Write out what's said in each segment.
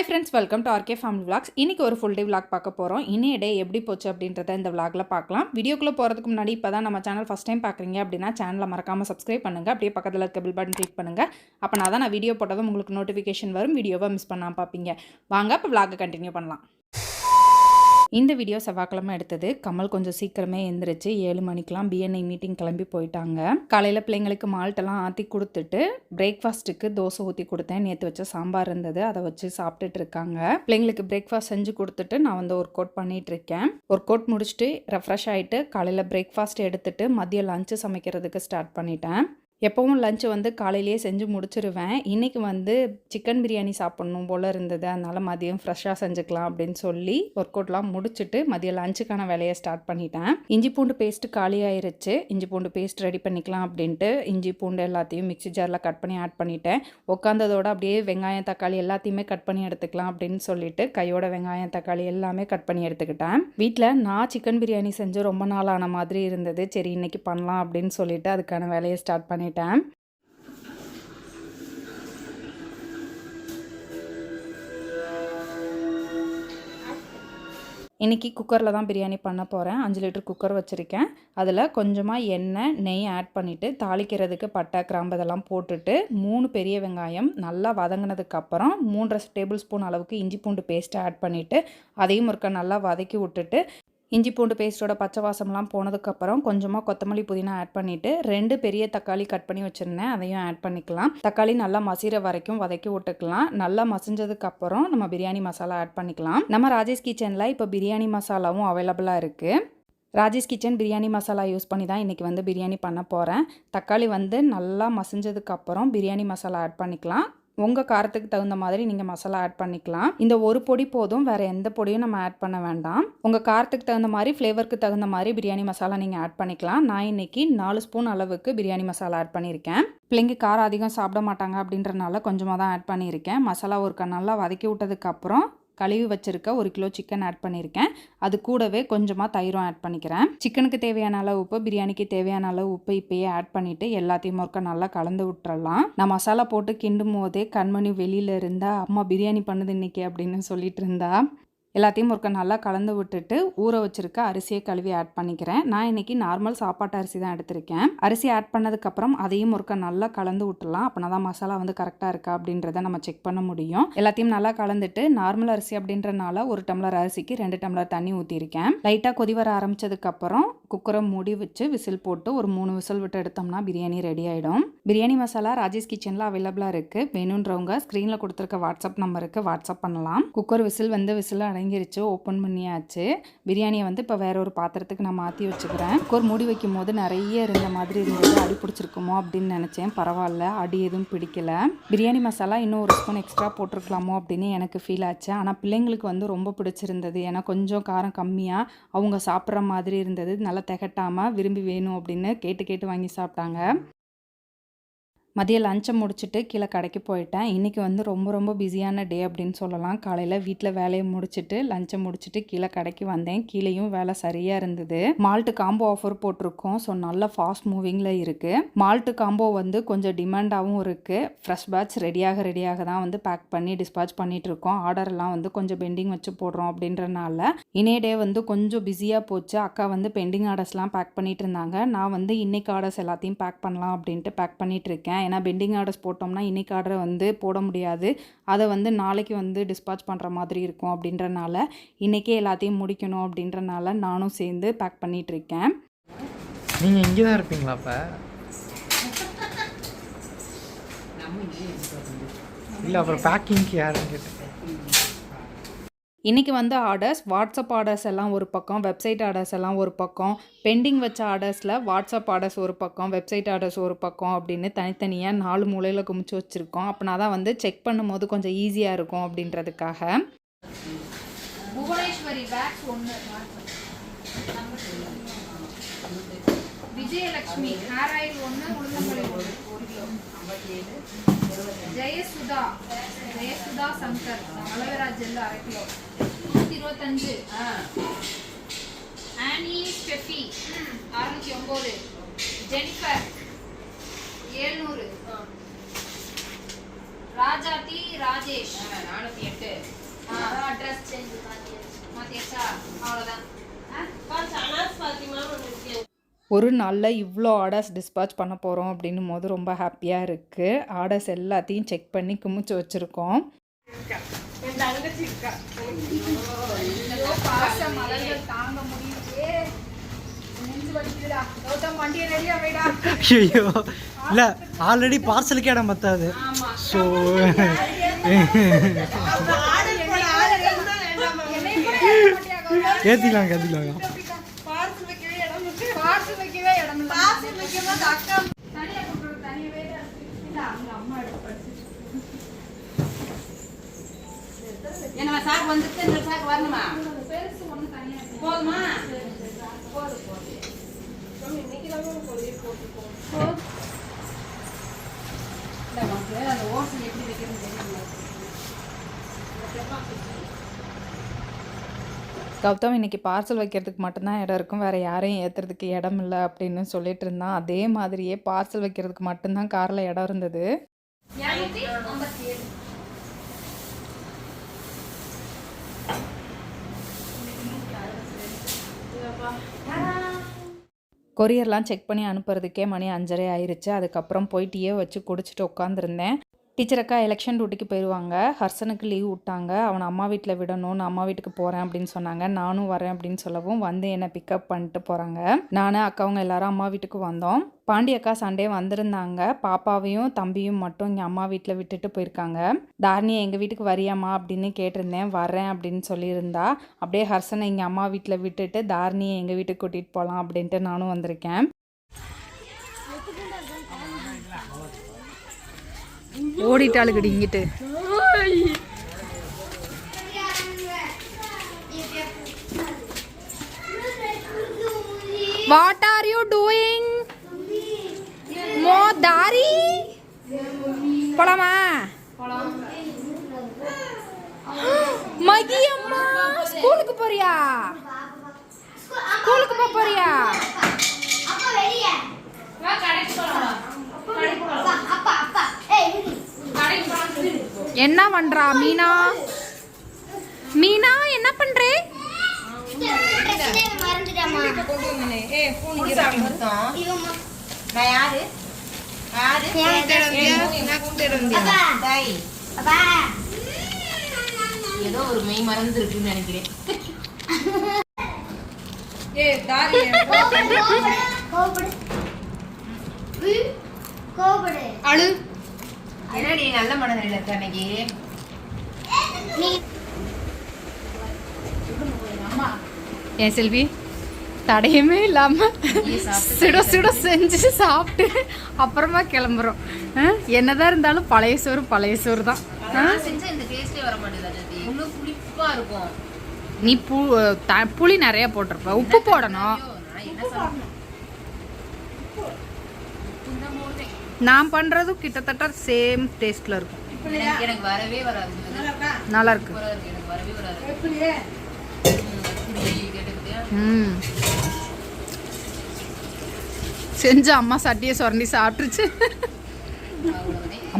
Hi friends welcome to RK family vlogs இன்றைக்கி ஒரு full day vlog பார்க்க போகிறோம் இனிய டே எப்படி போச்சு அப்படின்றத இந்த விளாகில் பார்க்கலாம். வீடியோக்குள்ளே போகிறதுக்கு முன்னாடி இப்போ தான் நம்ம சேனல் ஃபஸ்ட் டைம் பார்க்குறீங்க அப்படின்னா சேனலை மறக்காமல் சப்ஸ்கிரைப் பண்ணுங்கள் அப்படியே பக்கத்தில் இருக்க பில் பட்டன் கிளிக் பண்ணுங்கள் அப்போ நான் தான் நான் வீடியோ போட்டதும் உங்களுக்கு நோட்டிஃபிகேஷன் வரும். வீடியோவை மிஸ் பண்ணாமல் பார்ப்பீங்க. வாங்க இப்போ விளாகை கண்டினியூ பண்ணலாம். இந்த வீடியோ செவ்வாய்க்கிழமை எடுத்தது கமல் கொஞ்சம் சீக்கிரமே எழுந்திரிச்சு ஏழு மணிக்கெலாம் பிஎன்ஐ மீட்டிங் கிளம்பி போயிட்டாங்க. காலையில் பிள்ளைங்களுக்கு மால்ட்டெல்லாம் ஆற்றி கொடுத்துட்டு பிரேக்ஃபாஸ்ட்டுக்கு தோசை ஊற்றி கொடுத்தேன். நேற்று வச்ச சாம்பார் இருந்தது. அதை வச்சு சாப்பிட்டுட்டு இருக்காங்க. பிள்ளைங்களுக்கு பிரேக்ஃபாஸ்ட் செஞ்சு கொடுத்துட்டு நான் வந்து ஒர்க் அவுட் பண்ணிட்டு இருக்கேன். ஒர்க் அவுட் முடிச்சுட்டு ரெஃப்ரெஷ் ஆகிட்டு காலையில் பிரேக்ஃபாஸ்ட் எடுத்துட்டு மதியம் லஞ்சு சமைக்கிறதுக்கு ஸ்டார்ட் பண்ணிட்டேன். எப்போவும் லஞ்சு வந்து காலையிலேயே செஞ்சு முடிச்சிருவேன். இன்றைக்கி வந்து சிக்கன் பிரியாணி சாப்பிட்ணும் போல் இருந்தது. அதனால் மதியம் ஃப்ரெஷ்ஷாக செஞ்சுக்கலாம் அப்படின்னு சொல்லி ஒர்க் அவுட்லாம் முடிச்சுட்டு மதியம் லஞ்சுக்கான வேலையை ஸ்டார்ட் பண்ணிட்டேன். இஞ்சி பூண்டு பேஸ்ட்டு காலி ஆயிருச்சு. இஞ்சி பூண்டு பேஸ்ட் ரெடி பண்ணிக்கலாம் அப்படின்ட்டு இஞ்சி பூண்டு எல்லாத்தையும் மிக்ஸி ஜாரில் கட் பண்ணி ஆட் பண்ணிட்டேன். உட்காந்ததோட அப்படியே வெங்காயம் தக்காளி எல்லாத்தையுமே கட் பண்ணி எடுத்துக்கலாம் அப்படின்னு சொல்லிட்டு கையோட வெங்காயம் தக்காளி எல்லாமே கட் பண்ணி எடுத்துக்கிட்டேன். வீட்டில் நான் சிக்கன் பிரியாணி செஞ்சு ரொம்ப நாள் ஆன மாதிரி இருந்தது. சரி இன்றைக்கி பண்ணலாம் அப்படின்னு சொல்லிட்டு அதுக்கான வேலையை ஸ்டார்ட் பண்ணிட்டேன். இன்றைக்கி குக்கரில் தான் பிரியாணி பண்ண போகிறேன் அஞ்சு லிட்டர் குக்கர் வச்சுருக்கேன். அதில் கொஞ்சமாக எண்ணெய் நெய் ஆட் பண்ணிவிட்டு தாளிக்கிறதுக்கு பட்டை கிராம்பு இதெல்லாம் போட்டுட்டு மூணு பெரிய வெங்காயம் நல்லா வதங்கினதுக்கப்புறம் மூன்றரை டேபிள் ஸ்பூன் அளவுக்கு இஞ்சி பூண்டு பேஸ்ட்டை ஆட் பண்ணிவிட்டு அதையும் ஒருக்க நல்லா வதக்கி விட்டுட்டு இஞ்சி பூண்டு பேஸ்ட்டோட பச்சை வாசம்லாம் போனதுக்கப்புறம் கொஞ்சமாக கொத்தமல்லி புதினா ஆட் பண்ணிவிட்டு ரெண்டு பெரிய தக்காளி கட் பண்ணி வச்சுருந்தேன். அதையும் ஆட் பண்ணிக்கலாம். தக்காளி நல்லா மசிற வரைக்கும் வதக்கி விட்டுக்கலாம். நல்லா மசிஞ்சதுக்கப்புறம் நம்ம பிரியாணி மசாலா ஆட் பண்ணிக்கலாம். நம்ம ராஜேஷ் கிச்சனில் இப்போ பிரியாணி மசாலாவும் அவைலபிளாக இருக்குது ராஜேஷ் கிச்சன் பிரியாணி மசாலா யூஸ் பண்ணி தான் இன்றைக்கி வந்து பிரியாணி பண்ண போகிறேன் தக்காளி வந்து நல்லா மசிஞ்சதுக்கப்புறம் பிரியாணி மசாலா ஆட் பண்ணிக்கலாம். உங்கள் காரத்துக்கு தகுந்த மாதிரி நீங்கள் மசாலா ஆட் பண்ணிக்கலாம். இந்த ஒரு பொடி போதும் வேறு எந்த பொடியும் நம்ம ஆட் பண்ண வேண்டாம். உங்கள் காரத்துக்கு தகுந்த மாதிரி ஃப்ளேவருக்கு தகுந்த மாதிரி பிரியாணி மசாலா நீங்கள் ஆட் பண்ணிக்கலாம். நான் இன்னைக்கு நாலு ஸ்பூன் அளவுக்கு பிரியாணி மசாலா ஆட் பண்ணியிருக்கேன். பிள்ளைங்க காரம் அதிகம் சாப்பிட மாட்டாங்க அப்படின்றனால கொஞ்சமாக தான் ஆட் பண்ணியிருக்கேன். மசாலா ஒரு நல்லா வதக்கி விட்டதுக்கப்புறம் கழுவி வச்சுருக்க ஒரு கிலோ சிக்கன் ஆட் பண்ணியிருக்கேன் அது கூடவே கொஞ்சமாக தயிரும் ஆட் பண்ணிக்கிறேன். சிக்கனுக்கு தேவையான அளவு உப்பு பிரியாணிக்கு தேவையான அளவு உப்பு இப்போயே ஆட் பண்ணிவிட்டு எல்லாத்தையும் ஒருக்க நல்லா கலந்து விட்டுறலாம். நான் மசாலா போட்டு கிண்டும் போதே கண்மணி வெளியில் இருந்தால் அம்மா பிரியாணி பண்ணுது இன்றைக்கி அப்படின்னு சொல்லிட்டு இருந்தா. எல்லாத்தையும் ஒருக்க நல்லா கலந்து விட்டுட்டு ஊற வச்சுருக்க அரிசியை கழுவி ஆட் பண்ணிக்கிறேன். நான் இன்றைக்கி நார்மல் சாப்பாட்டு அரிசி தான் எடுத்திருக்கேன். அரிசி ஆட் பண்ணதுக்கப்புறம் அதையும் ஒருக்க நல்லா கலந்து விட்டுலாம் அப்படின்னா தான் மசாலா வந்து கரெக்டாக இருக்கா அப்படின்றத நம்ம செக் பண்ண முடியும். எல்லாத்தையும் நல்லா கலந்துட்டு நார்மல் அரிசி அப்படின்றனால ஒரு டம்ளர் அரிசிக்கு ரெண்டு டம்ளர் தண்ணி ஊற்றிருக்கேன் லைட்டாக கொதி வர ஆரம்பிச்சதுக்கப்புறம் குக்கரை மூடி வச்சு விசில் போட்டு ஒரு மூணு விசில் விட்டு எடுத்தோம்னா பிரியாணி ரெடி ஆகிடும் பிரியாணி மசாலா ராஜேஷ் கிச்சனில் அவைலபிளாக இருக்குது வேணுன்றவங்க ஸ்க்ரீனில் கொடுத்துருக்க வாட்ஸ்அப் நம்பருக்கு வாட்ஸ்அப் பண்ணலாம். குக்கர் விசில் வந்து விசில் அடங்கிருச்சு ஓப்பன் பண்ணியாச்சு. பிரியாணியை வந்து இப்போ வேற ஒரு பாத்திரத்துக்கு நான் மாற்றி வச்சுக்கிறேன். குக்கர் மூடி வைக்கும் போது நிறைய இருந்த மாதிரி இருந்தது. அடி பிடிச்சிருக்குமோ அப்படின்னு நினச்சேன். பரவாயில்ல. அடி எதுவும் பிடிக்கல. பிரியாணி மசாலா இன்னும் ஒரு ஸ்பூன் எக்ஸ்ட்ரா போட்டிருக்கலாமோ அப்படின்னு எனக்கு ஃபீல் ஆச்சு. ஆனால் பிள்ளைங்களுக்கு வந்து ரொம்ப பிடிச்சிருந்தது. ஏன்னா கொஞ்சம் காரம் கம்மியாக அவங்க சாப்பிட்ற மாதிரி இருந்தது. நல்லா திகட்டாமல் விரும்பி வேணும் அப்படின்னு கேட்டு கேட்டு வாங்கி சாப்பிட்டாங்க. மதியம் லஞ்சை முடிச்சுட்டு கீழே கடைக்கு போயிட்டேன். இன்றைக்கி வந்து ரொம்ப ரொம்ப பிஸியான டே அப்படின்னு சொல்லலாம். காலையில் வீட்டில் வேலையை முடிச்சுட்டு லஞ்சை முடிச்சுட்டு கீழே கடைக்கு வந்தேன். கீழேயும் வேலை சரியாக இருந்தது. மால்ட்டு காம்போ ஆஃபர் போட்டிருக்கோம். ஸோ நல்ல ஃபாஸ்ட் மூவிங்கில் இருக்குது மால்ட்டு காம்போ வந்து கொஞ்சம் டிமாண்டாகவும் இருக்குது ஃப்ரெஷ் பேட்ச் ரெடியாக ரெடியாக தான் வந்து பேக் பண்ணி டிஸ்பேச் பண்ணிகிட்ருக்கோம் ஆர்டர்லாம் வந்து கொஞ்சம் பெண்டிங் வச்சு போடுறோம் அப்படின்றனால இனே டே வந்து கொஞ்சம் பிஸியாக போச்சு. அக்கா வந்து பெண்டிங் ஆர்டர்ஸ்லாம் பேக் பண்ணிகிட்டு இருந்தாங்க நான் வந்து இன்னைக்கு ஆர்டர்ஸ் எல்லாத்தையும் பேக் பண்ணலாம் அப்படின்ட்டு பேக் பண்ணிகிட்ருக்கேன் ஏன்னா பெண்டிங் ஆர்டர்ஸ் போட்டோம்னா இன்றைக்கி ஆர்டரை வந்து போட முடியாது. அதை வந்து நாளைக்கு வந்து டிஸ்பாச் பண்ணுற மாதிரி இருக்கும் அப்படின்றனால இன்றைக்கே எல்லாத்தையும் முடிக்கணும் அப்படின்றனால நானும் சேர்ந்து பேக் பண்ணிகிட்ருக்கேன் நீங்கள் இங்கே தான் இருப்பீங்களா அப்போ? இல்லை அப்புறம் பேக்கிங்க்கு யாருன்னு கேட்டேன். இன்றைக்கி வந்து ஆர்டர்ஸ் வாட்ஸ்அப் ஆர்டர்ஸ் எல்லாம் ஒரு பக்கம் வெப்சைட் ஆர்டர்ஸ் எல்லாம் ஒரு பக்கம் பெண்டிங் வச்ச ஆர்டர்ஸில் வாட்ஸ்அப் ஆர்டர்ஸ் ஒரு பக்கம் வெப்சைட் ஆர்டர்ஸ் ஒரு பக்கம் அப்படின்னு தனித்தனியாக நாலு மூலையில் குமிச்சு வச்சுருக்கோம். அப்படின்னா தான் வந்து செக் பண்ணும்போது கொஞ்சம் ஈஸியாக இருக்கும் அப்படின்றதுக்காக. புவனேஸ்வரி பேக்ஸ் ஒன்று விஜயலட்சுமி ஹேர் ஆயில் ஒன்று உளுந்தம்பளி ஒன்று. ஒரு kilo Jayasudha Jayasudha Shankar aloe vera gel அரை கிலோ நூற்றி இருபத்தஞ்சு ஆனி ஸ்டெஃபி அறுநூற்றி ஒம்பது. ஜெனிஃபர் ஏழ்நூறு. ராஜாத்தி ராஜேஷ். நானூற்றி எட்டு. மாத்தியாச்சா. அவ்வளோதான் ஒரு நாளில் இவ்வளோ ஆர்டர்ஸ் டிஸ்பாச் பண்ண போகிறோம் அப்படின்னும் போது ரொம்ப ஹாப்பியாக இருக்குது ஆர்டர்ஸ் எல்லாத்தையும் செக் பண்ணி குமிச்சு வச்சுருக்கோம். ஐயோ, இல்லை ஆல்ரெடி பார்சலுக்கு இடம் பத்தாது. ஸோ ஏற்றிக்கலாங்க ஏற்றிக்கலாங்க பார்சல் வைக்கவே இடம் இல்ல தனியா கொடுக்குறது தனியாவே தான் இருக்கு. இந்தா, அங்க அம்மா எடுத்து படிச்சுட்டு என்னம்மா சாக்கு வந்துட்டு இந்த சாக்கு வரணுமா இருக்கு. போதும் போதும் தனியா இருக்கு. போதும் இந்த உனக்கு அந்த ஓசை எப்படி வைக்கிறதுன்னு தெரியுமா கௌதம் இன்னைக்கு பார்சல் வைக்கிறதுக்கு மட்டும்தான் இடம் இருக்கும். வேறு யாரையும் ஏற்றுறதுக்கு இடம் இல்லை அப்படின்னு சொல்லிட்டு இருந்தான். அதே மாதிரியே பார்சல் வைக்கிறதுக்கு மட்டும்தான் காரில் இடம் இருந்தது. கொரியர்லாம் செக் பண்ணி அனுப்புறதுக்கே மணி அஞ்சரை ஆயிருச்சு. அதுக்கப்புறம் போய் டீயை வச்சு குடிச்சிட்டு உட்காந்துருந்தேன் டீச்சர் அக்கா எலெக்ஷன் டியூட்டிக்கு போயிடுவாங்க ஹர்சனுக்கு லீவ் விட்டாங்க. அவனை அம்மா வீட்டில் விடணும். நான் அம்மா வீட்டுக்கு போகிறேன் அப்படின்னு சொன்னாங்க. நானும் வரேன் அப்படின்னு சொல்லவும் வந்து என்னை பிக்கப் பண்ணிட்டு போகிறாங்க நானும் அக்காவங்க எல்லாரும் அம்மா வீட்டுக்கு வந்தோம். பாண்டி அக்கா சண்டே வந்திருந்தாங்க. பாப்பாவையும் தம்பியும் மட்டும் இங்கே அம்மா வீட்டில் விட்டுட்டு போயிருக்காங்க. தாரணியை எங்கள் வீட்டுக்கு வரியாம்மா? அப்படின்னு கேட்டிருந்தேன். வரேன் அப்படின்னு சொல்லியிருந்தா. அப்படியே ஹர்ஷனை இங்கே அம்மா வீட்டில் விட்டுட்டு தாரணியை எங்கள் வீட்டுக்கு கூட்டிகிட்டு போகலாம் அப்படின்ட்டு நானும் வந்திருக்கேன். ஓடிட்டாளுக்கடி இங்கிட்டு. வாட் ஆர் யூ டூயிங் மோ தாரி. போலாமா? மகி அம்மா ஸ்கூலுக்கு போறியா? ஸ்கூலுக்கு போறியா வா, கடைக்கு போலாம் வா. கடைக்கு போலாம். கடைக்கு போலாம்னு சொல்லு. என்ன பண்றா மீனா? மீனா என்ன பண்றே? நான் யாரு யாரு தாய். ஏதோ ஒரு மெய் மறந்து இருக்குன்னு நினைக்கிறேன் அழு. என்னடி நல்ல மனநிலையில இருக்க அன்னைக்கு? என் செல்வி தடையுமே இல்லாம சுட சுட செஞ்சு சாப்பிட்டு அப்புறமா கிளம்புறோம்? என்னதான் இருந்தாலும் பழைய சோறு பழைய சோறு தான். நீ பு புளி நிறைய போட்டிருப்ப. உப்பு போடணும். நான் பண்றதும் கிட்டத்தட்ட சேம் டேஸ்ட்ல இருக்கும். எனக்கு எனக்கு வரவே வராது. நல்லா இருக்கு ம், செஞ்ச அம்மா சட்டியை சுரண்டி சாப்பிட்டுருச்சு.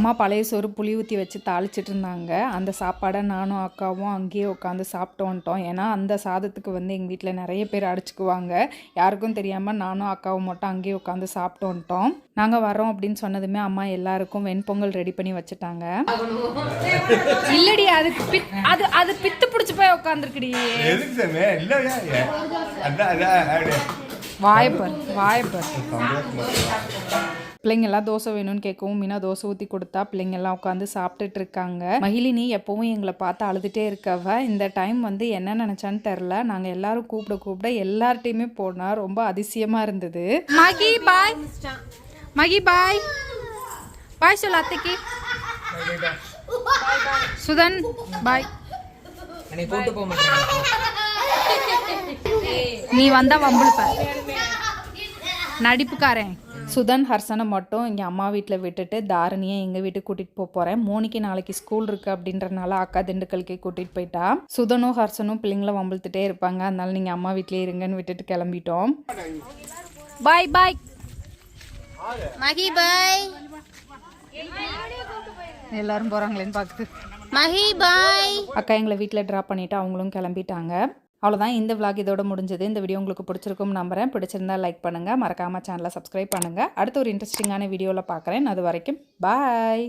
அம்மா பழைய சோறு புளி ஊற்றி வச்சு தாளிச்சிட்டு இருந்தாங்க அந்த சாப்பாடை நானும் அக்காவும் அங்கேயே உட்காந்து சாப்பிட்டு வந்துட்டோம் ஏன்னா அந்த சாதத்துக்கு வந்து எங்கள் வீட்டில் நிறைய பேர் அடிச்சுக்குவாங்க. யாருக்கும் தெரியாமல் நானும் அக்காவும் மட்டும் அங்கேயே உட்காந்து சாப்பிட்டு வந்துட்டோம் நாங்கள் வரோம் அப்படின்னு சொன்னதுமே அம்மா எல்லாருக்கும் வெண்பொங்கல் ரெடி பண்ணி வச்சுட்டாங்க. இல்லடி அதுக்கு பித் அது அது பித்து பிடிச்சி போய் உட்காந்துருக்குடி. வாயப்பர் வாயப்பர். சந்தோஷமா பிள்ளைங்க எல்லாம் தோசை வேணும்னு கேட்கவும் மீனா தோசை ஊற்றி கொடுத்தா பிள்ளைங்க எல்லாம் உட்காந்து சாப்பிட்டுட்டு இருக்காங்க மகிழினி எப்பவும் எங்களை பார்த்து அழுதுட்டே இருக்கவ இந்த டைம் வந்து என்ன நினைச்சான்னு தெரில நாங்கள் எல்லாரும் கூப்பிட கூப்பிட எல்லார்ட்டையுமே போனா ரொம்ப அதிசயமா இருந்தது. மகி பாய் மகி பாய் பாய் சொல்லு அத்தைக்கு. சுதன் பாய் நீ வந்தா வம்புழுப்ப. நடிப்புக்காரன். சுதன் ஹர்சனை மட்டும் இங்கே அம்மா வீட்டில் விட்டுட்டு தாரணியை எங்கள் வீட்டுக்கு கூட்டிகிட்டு போக போகிறேன் மோனிக்கு நாளைக்கு ஸ்கூல் இருக்குது அப்படின்றனால அக்கா திண்டுக்கலுக்கே கூட்டிகிட்டு போயிட்டா. சுதனும் ஹர்சனும் பிள்ளைங்கள வம்பிழுத்துட்டே இருப்பாங்க. அதனால நீங்கள் அம்மா வீட்டிலே இருங்கன்னு விட்டுட்டு கிளம்பிட்டோம். பாய் பாய் மகி பாய் எல்லாரும் போகிறாங்களேன்னு பார்க்குது மஹி பாய் அக்கா எங்களை வீட்டில் ட்ராப் பண்ணிவிட்டு அவங்களும் கிளம்பிட்டாங்க. அவ்வளோதான் இந்த vlog இதோட முடிஞ்சது. இந்த வீடியோ உங்களுக்கு பிடிச்சிருக்கும் நம்புறேன். பிடிச்சிருந்தா லைக் பண்ணுங்கள் மறக்காமல் சேனலை சப்ஸ்கிரைப் பண்ணுங்கள் அடுத்த ஒரு இன்ட்ரெஸ்டிங்கான வீடியோவில் பார்க்குறேன் அது வரைக்கும் பாய்